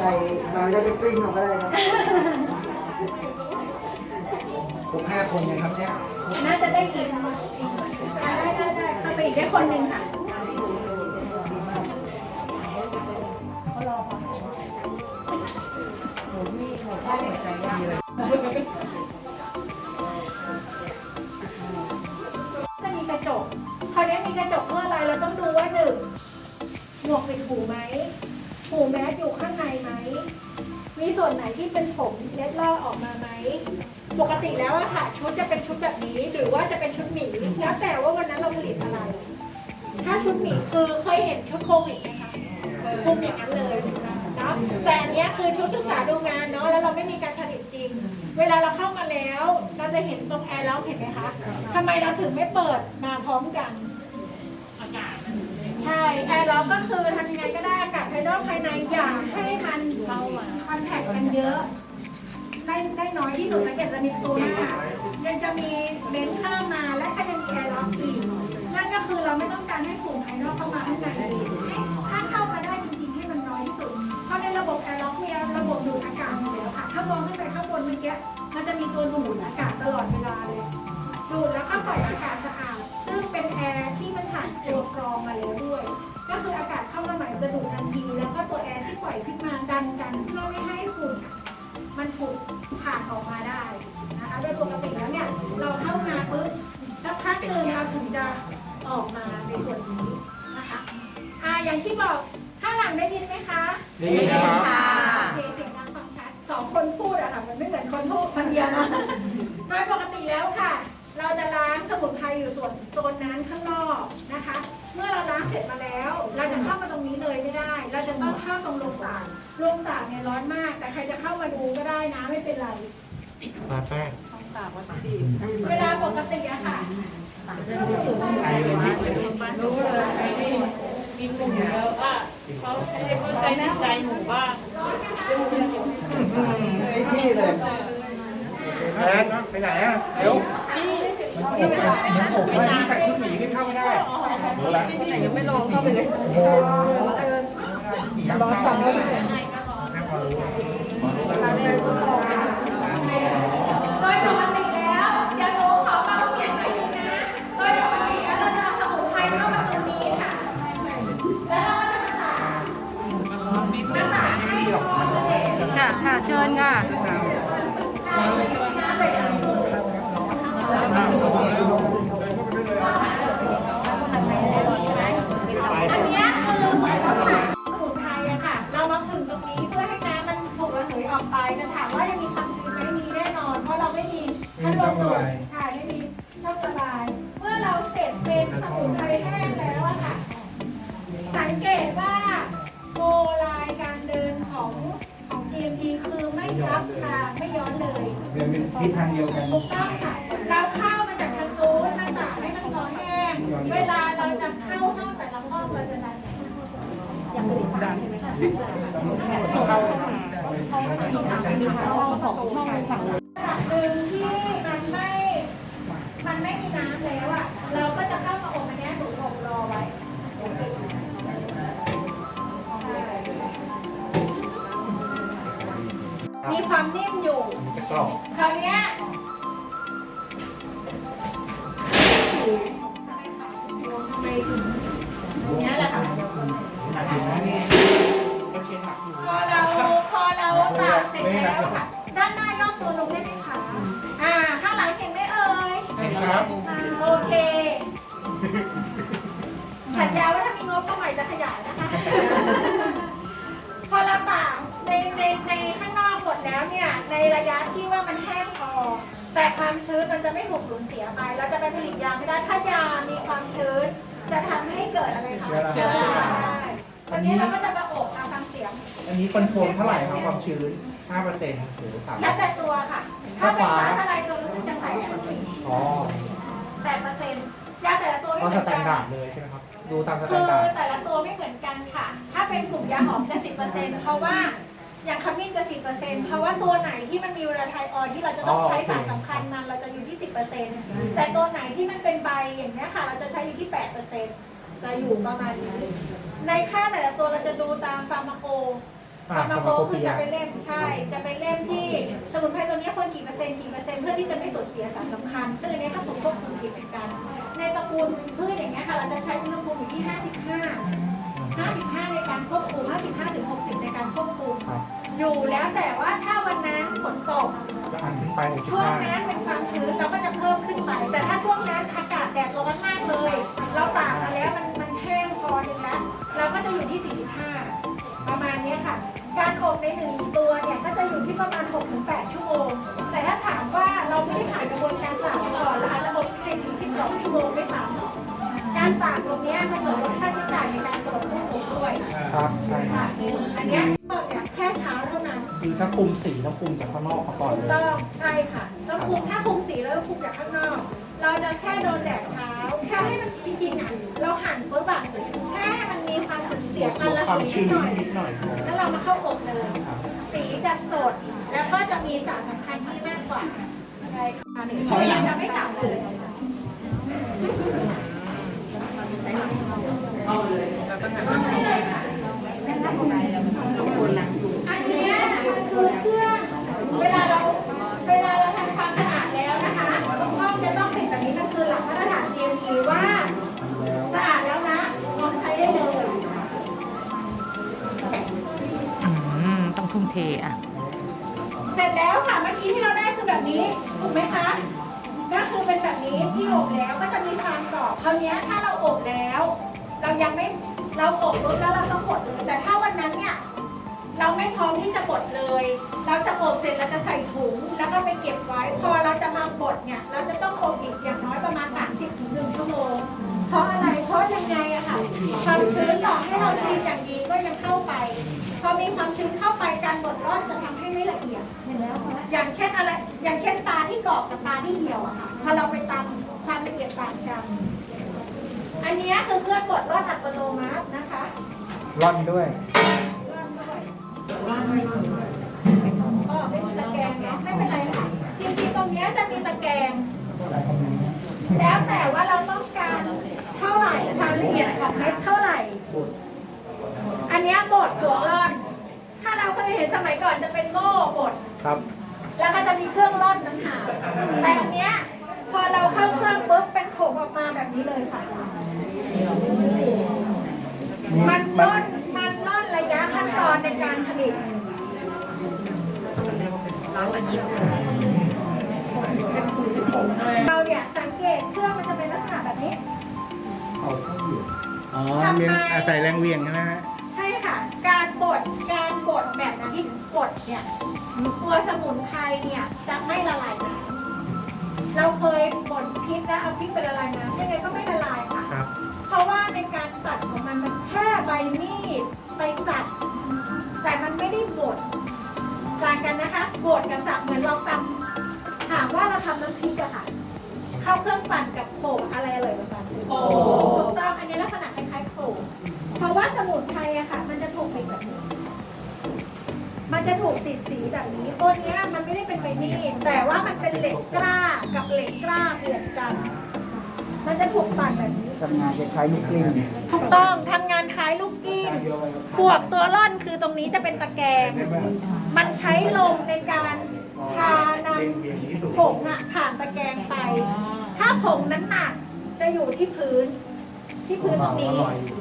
ใส่น้อยแล้วก็กลิ้งออกก็ได้ครับครบห้าคนยังครับเนี่ย น่าจะได้อีกอ่าได้ได้ได้เข้าไปอีกได้คนหนึ่งค่ะ ผมเล็ดลอดออกมาไหมปกติแล้วอะค่ะชุดจะเป็นชุดแบบนี้ หรือว่าจะเป็นชุดหมีแล้วแต่ว่าวันนั้นเราผลิตอะไร ถ้าชุดหมีคือเคยเห็นชุดโควิดไหมคะคลุมอย่างนั้นเลยเนาะแต่อันเนี้ยคือชุดศึกษาดูงานเนาะแล้วเราไม่มีการผลิตจริง เวลาเราเข้ามาแล้วเราจะเห็นตรงแอร์ล็อกเห็นไหมคะทำไมเราถึงไม่เปิดมาพร้อมกันใช่แอร์ล็อกก็คือทำยังไงก็ได้อากาศภายนอกภายในอย่าให้มันเข้ามาคอนแทคกันเยอะ ได้ได้น้อยที่สุดสังเกตจะมีประตูหน้ายังจะมีเลนข้ามมาและก็ยังมีแอร์ล็อกอีกนั่นก็คือเราไม่ต้องการให้ฝุ่นภายนอกเข้ามาข้างในให้ถ้าเข้ามาได้จริงๆให้มันน้อยที่สุด เพราะในระบบแอร์ล็อกเนี่ยระบบดูดอากาศอยู่แล้วค่ะ ถ้ามองขึ้นไปข้างบนเมื่อกี้มันจะมีตัวดูดอากาศตลอดเวลาเลย ดูดแล้วก็ปล่อยอากาศสะอาดซึ่งเป็นแอร์ที่มันผ่านตัว สักพักหนึ่งเราถึงจะออกมาในส่วนนี้นะคะอ่าอย่างที่บอกข้างหลังได้ยินไหมคะได้ยินครับ โอเคเสียงดังฟังชัดสองคนพูดอะค่ะมันไม่เหมือนคนพูดคนเดียวนะโดยปกติแล้วค่ะ เราจะล้างสมุนไพรอยู่ส่วนโซนนั้นข้างนอกนะคะ เมื่อเราล้างเสร็จมาแล้ว เราจะเข้ามาตรงนี้เลยไม่ได้ เราจะต้องเข้าตรงโรงตากโรงตากเนี่ยร้อนมาก แต่ใครจะเข้ามาดูก็ได้นะไม่เป็นไรมาแป้ง เวลาปกติอะค่ะ รู้เลยไอ้นี่มีกลุ่มเยอะว่าเขาไม่ได้เข้าใจจิตใจหนูว่าไอ้ที่เลยแป้งไปไหนอะเดี๋ยวเดี๋ยวผมว่าที่ใส่ชุดหมีขึ้นเข้าไม่ได้รู้แล้วยังไม่ลองเข้าไปเลยรอสั่งเลยแม่พอรู้ ค่ะค่ะเชิญค่ะอันเนี้ยคือเหมือนกับว่าสมุนไพรอะค่ะเรามาผึ่งตรงนี้เพื่อให้น้ำมันถูกระเหยออกไปจะถามว่ายังมีความชื้นไหมมีแน่นอน เพราะเราไม่มีพัดลมดูดใช่ แล้วอะเราก็จะเข้ามาอบอันเนี้ยหนูอบรอไว้มีความนิ่มอยู่คราวเนี้ สัญญาว่าถ้ามีงบก็ใหม่จะขยายนะคะ พอเราตากในในในข้างนอกหมดแล้วเนี่ย ในระยะที่ว่ามันแห้งพอ แต่ความชื้นมันจะไม่ถูกสูญเสียไป เราจะไปผลิตยาไม่ได้ ถ้ายามีความชื้น จะทำให้เกิดอะไรคะเชื้อรา ได้วันนี้เราก็จะมาอบเอาฟังเสียง อันนี้คอนโทรลเท่าไหร่ครับความชื้น 5%หรือ3แล้วแต่ตัวค่ะ ถ้าเป็นฟ้าทลายตัวรู้สึกจะใส่แปดอ๋อแปดเปอร์เซ็นต์ยาแต่ละตัวไม่ก็เหสมือนแตกันนดาร์ดเลยใช่ไหมครับ ดูตามสแตคืนอดาร์ดแต่ละตัวไม่เหมือนกันค่ะ ถ้าเป็นกลุ่มยาหอมจะสิบเปอร์เซ็นต์เพราะว่าอย่างขมิ้นจะสิบเปอร์เซ็นต์เพราะว่าตัวไหนที่มันมีเวลาไทออยที่เราจะต้องใช้สารสำคัญมันเราจะอยู่ที่สิบเปอร์เซ็นต์แต่ตัวไหนที่มันเป็นใบอย่างนี้ยค่ะ เราจะใช้อยู่ที่แปดเปอร์เซ็นต์จะอยู่ประมาณนี้ ในค่าแต่ละตัวเราจะดูตามฟาร์มาโกฟาร์มาโคคือจะเป็นเล่มใช่ จะเป็นเล่มที่สมุนไพรตัวนี้ควรกี่เปอร์เซ็นต์กี่เปอร์เซ็นต์เพื่อที่จะไม่สูญเสียสารสำคัญซึ่งอันนี้ถ้าผมควบคุมผิดเหมือนกัน ในตระกูลพืชอย่างเงี้ยค่ะเราจะใช้อุณหภูมิอยู่ที่ 55 55 ในการควบคุม 55ถึง60 ในการควบคุมครับอยู่แล้วแต่ว่าถ้าวันนั้นฝนตก ก็อันขึ้นไปสิบช่วงห้านั้นเป็นความชื้นเราก็จะเพิ่มขึ้นไป แต่ถ้าช่วงนั้นอากาศแดดร้อนมากเลย เราตากมาแล้วมันมันแห้งพอหนึ่งแล้วเราก็จะอยู่ที่ 45 ประมาณเนี้ยค่ะ การอบในหนึ่งตัวเนี่ยก็จะอยู่ที่ประมาณ 6-8 ชั่วโมง แต่ถ้าถามว่าเราไม่ได้ผ่านกระบวนการตาก นั้นคือถ้าคุมสีต้องคุมจากข้างนอกมาก่อนถูเลกย ต้องใช่ค่ะต้องคุมถ้าคุมสีแล้วคุมจากข้างนอก เราจะแค่โดนแดดเช้า แค่ให้มันจริงๆอะเราหั่นปุ๊บอะแค่ให้มันมีความสูญเสียกันละความสีชื้นินดหน่อย นิดหน่อยพอแล้วเรามาเข้าอบเลยสีจะสด แล้วก็จะมีสารสำคัญที่มากกว่าใช่ค่ะนี่เขาจะไม่จับเลยอั แล้วค่ะเมื่อกี้ที่เราได้คือแบบนี้ถูกไหมคะก็คือเป็นแบบนี้ที่อบแล้วก็จะมีความกรอบคราวนี้ถ้าเราอบแล้ว เรายังไม่เราอบปุ๊บแล้วเราต้องบดเลยแต่ถ้าวันนั้นเนี่ยเราไม่พร้อมที่จะบดเลย เราจะอบเสร็จเราจะใส่ถุงแล้วก็ไปเก็บไว้ พอเราจะมาบดเนี่ย เราจะต้องอบอีกอย่างน้อยประมาณ 30ถึง1ชั่วโมง เพราะอะไร เพราะยังไงอะค่ะ ความชื้นต่อให้เราตีอย่างดีก็ยังเข้าไป พอมีความชื้นเข้าไปการบดรอดจะทำให้ไม่ละเอียด อย่างเช่นอะไร อย่างเช่นปลาที่กรอบกับปลาที่เหี่ยวอะค่ะ พอเราไปตำความละเอียดต่างกัน อันเนี้ยคือเครื่องบดรอดอัตโนมัตินะคะร่อนด้วยอ๋อไม่มีตะแกรงเนาะไม่เป็นไรค่ะ จริงๆตรงเนี้ยจะมีตะแกรงแล้วแต่ว่าเราต้องการเท่าไหร่ความละเอียดของเม็ดเท่าไหร่ อันเนี้ยบดหัวร่อน ถ้าเราเคยเห็นสมัยก่อนจะเป็นโม่บดครับ แล้วก็จะมีเครื่องร่อนน้ำหากแต่อันเนี้ยพอเราเข้าเครื่องปุ๊บเป็นผงออกมาแบบนี้เลยค่ะ มันร่อนมันร่อนระยะขั้นตอนในการผลิตเราเนี่ยสังเกตเครื่องมันจะเป็นลักษณะแบบนี้ อ๋อเรียนอาศัยแรงเหวียงใช่ไหมฮะ ใช่ค่ะ การบดการบดแบบนั้นที่บดเนี่ย ตัวสมุนไพรเนี่ยจะไม่ละลายน้ำเราเคยบดพริกแล้วเอาพริกไปละลายน้ำยังไงก็ไม่ละลายค่ะ ครับ เพราะว่าในการสัดของมันมันแค่ใบมีดไปสัดแต่มันไม่ได้บดต่างกันนะคะบดกับสับเหมือนเราตำถามว่าเราทำน้ำพริกอะค่ะ เข้าเครื่องปั่นกับ มันจะถูกติดสีแบบนี้ตัวเนี้ยมันไม่ได้เป็นใบมีดแต่ว่ามันเป็นเหล็กกล้ากับเหล็กกล้าเปลี่ยนกัน มันจะถูกปั่นแบบนี้ ทำงานคล้ายๆมิกลินถูกต้องทำงานคล้ายลูกกิ้งบวกตัวร่อนคือตรงนี้จะเป็นตะแกรงมันใช้ลมในการพานำผงอะผ่านตะแกรงไป ถ้าผงนั้นหนักจะอยู่ที่พื้น ที่พื้นตรงนี้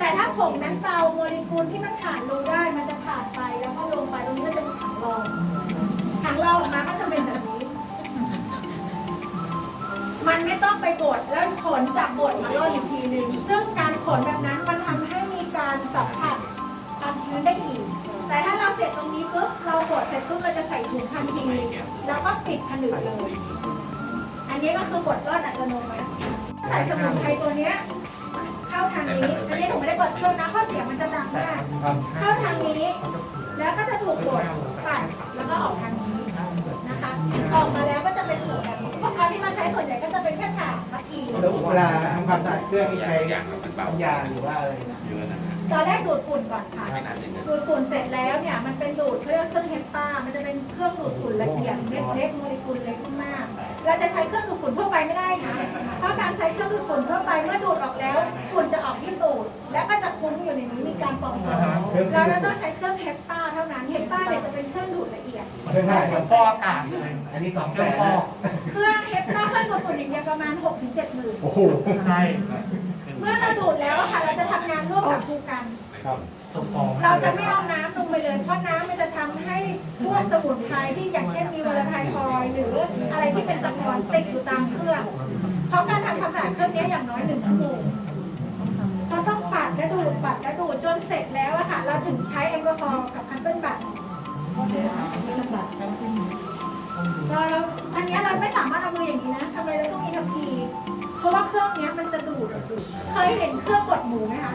แต่ถ้าผงนั้นเบาโมเลกุลที่มันผ่านลงได้มันจะผ่านไปแล้วก็ลงไปตรงนี้ก็จะมีถังรองถังรองออกมาก็จะเป็นแบบนี้ มันไม่ต้องไปบดแล้วขนจากบดมาร่อนอีกทีหนึ่งซึ่งการขนแบบนั้นมันทำให้มีการสัมผัสความชื้นได้อีก แต่ถ้าเราเสร็จตรงนี้ปุ๊บเราบดเสร็จปุ๊บเราจะใส่ถุงทันทีแล้วก็ปิดผนึกเลย อันนี้ก็คือบดรอดอัตโนมัติใส่สมุนไพรตัวเนี้ย เข้าทางนี้อันนี้หนูไม่ได้บดเครื่องนะเพราะเสียงมันจะดังมากเข้าทางนี้ แล้วก็จะถูกบดปัดแล้วก็ออกทางนี้นะคะ ออกมาแล้วก็จะเป็นผงแบบนี้พวกเขาที่มาใช้ส่วนใหญ่ก็จะเป็นแค่ถ่านพักทีแล้วเวลาทำความสะอาดเครื่องนี่ใช้น้ำยาหรือว่าอะไรนะ ตอนแรกดูดฝุ่นก่อนค่ะ ดูดฝุ่นเสร็จแล้วเนี่ยมันเป็นดูดเครื่องเครื่องเฮปต้ามันจะเป็นเครื่องดูดฝุ่นละเอียดเม็ดเล็กโมเลกุลเล็กมาก เราจะใช้เครื่องดูดฝุ่นทั่วไปไม่ได้นะ เพราะการใช้เครื่องดูดฝุ่นทั่วไปเมื่อดูดออกแล้วฝุ่นจะออกที่ตูด แล้วก็จะคุ้นอยู่ในนี้มีการปล่องเราจะต้องใช้เครื่องเฮปต้าเท่าานั้นเฮปต้าเนี่ยจะเป็นเครื่องดูดละเอียดเรื่องอะไรฟอกอากาศอันนี้สองแสนเครื่องเฮปต้าเครื่องดูดฝุ่นอย่างเดียวประมาณ6ถึง7หมื่นโอ้โหใช่เมื่อเราดูดแล้วอะค่ะ เราจะทำงานร่วมกับครูกัน ครับสมองเราจะไม่เอาน้ำลงไปเลย เพราะน้ำมันจะทำให้พวกสมุนไพรที่อย่างเช่นมีวอลไทฟอยด์หรืออะไรที่เป็นตะกอนติดอยู่ตามเครื่อง เพราะการทำความสะอาดเครื่องนี้อย่างน้อยหนึ่งชั่วโมงเราต้องปัดและดูดปัดและดูดจนเสร็จแล้วอะค่ะ เราถึงใช้แอลกอฮอล์กับคันเปิ้ลบัตเราเราอันเนี้ยเราไม่สามารถเอามืออย่างนี้นะทำไมเราต้องมีทัพพี เพราะว่าเครื่องเนี้ยมันจะดูดดูดเคยเห็นเครื่องบดหมูไหมคะ